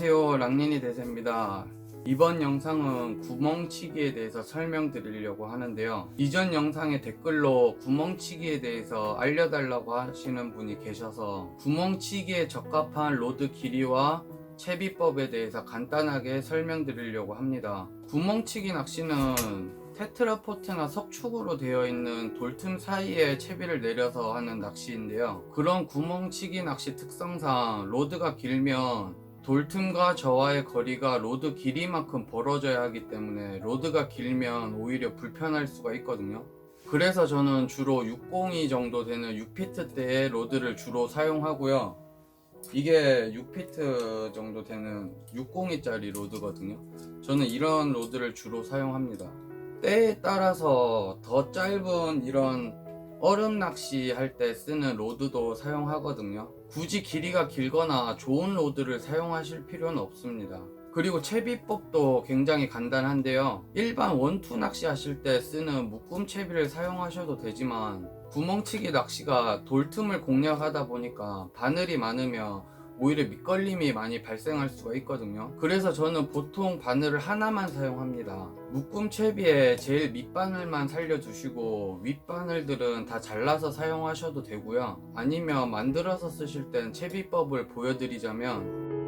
안녕하세요 랑린이 대세입니다. 이번 영상은 구멍치기에 대해서 설명드리려고 하는데요. 이전 영상의 댓글로 구멍치기에 대해서 알려달라고 하시는 분이 계셔서 구멍치기에 적합한 로드 길이와 채비법에 대해서 간단하게 설명드리려고 합니다. 구멍치기 낚시는 테트라포트나 석축으로 되어 있는 돌틈 사이에 채비를 내려서 하는 낚시인데요. 그런 구멍치기 낚시 특성상 로드가 길면 돌틈과 저와의 거리가 로드 길이만큼 벌어져야 하기 때문에 로드가 길면 오히려 불편할 수가 있거든요. 그래서 저는 주로 602 정도 되는 6피트대의 로드를 주로 사용하고요. 이게 6피트 정도 되는 602짜리 로드거든요. 저는 이런 로드를 주로 사용합니다. 때에 따라서 더 짧은 이런 얼음 낚시 할 때 쓰는 로드도 사용하거든요. 굳이 길이가 길거나 좋은 로드를 사용하실 필요는 없습니다. 그리고 채비법도 굉장히 간단한데요. 일반 원투 낚시 하실 때 쓰는 묶음 채비를 사용하셔도 되지만 구멍치기 낚시가 돌틈을 공략하다 보니까 바늘이 많으면 오히려 밑걸림이 많이 발생할 수가 있거든요. 그래서 저는 보통 바늘을 하나만 사용합니다. 묶음 채비에 제일 밑바늘만 살려주시고 윗바늘들은 다 잘라서 사용하셔도 되고요. 아니면 만들어서 쓰실 땐 채비법을 보여드리자면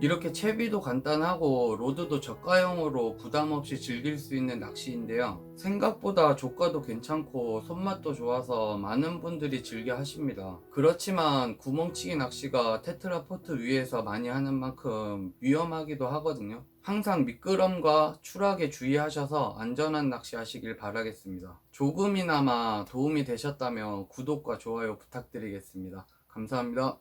이렇게 채비도 간단하고 로드도 저가형으로 부담없이 즐길 수 있는 낚시인데요. 생각보다 조가도 괜찮고 손맛도 좋아서 많은 분들이 즐겨 하십니다. 그렇지만 구멍치기 낚시가 테트라포트 위에서 많이 하는 만큼 위험하기도 하거든요. 항상 미끄럼과 추락에 주의하셔서 안전한 낚시 하시길 바라겠습니다. 조금이나마 도움이 되셨다면 구독과 좋아요 부탁드리겠습니다. 감사합니다.